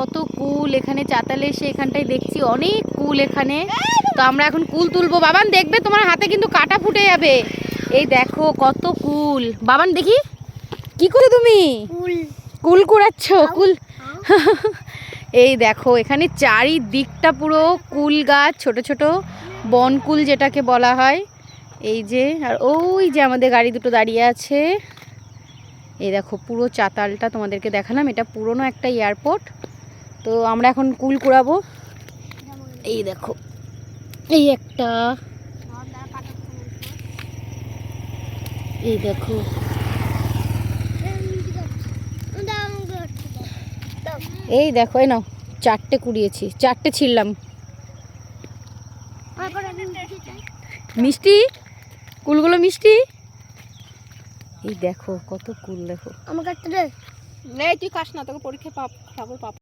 কত কুল এখানে চাতালে এসে এখানটায় দেখছি অনেক কুল এখানে। তো আমরা এখন কুল তুলবো। বাবান দেখবে তোমার হাতে কিন্তু কাটা ফুটে যাবে। এই দেখো কত কুল। বাবান দেখি কি করে তুমি? কুল। কুড়াচ্ছ কুল। এই দেখো এখানে চারিদিকটা পুরো কুল গাছ ছোট ছোট বনকুল যেটাকে বলা হয়। এই যে আর ওই যে আমাদের গাড়ি দুটো দাঁড়িয়ে আছে। এই দেখো পুরো চাতালটা তোমাদেরকে দেখালাম। এটা পুরনো একটা এয়ারপোর্ট। তো আমরা এখন কুল কুড়াবো। এই দেখো এই একটা। এই দেখো। এই দেখো এই নাও চারটে কুড়িয়েছি চারটে ছিললাম মিষ্টি? কুলগুলো মিষ্টি? এই দেখো কত কুল দেখো। আমার কাছে এই তুই খাস না তোকে পরীক্ষা পাপ খাব পাপ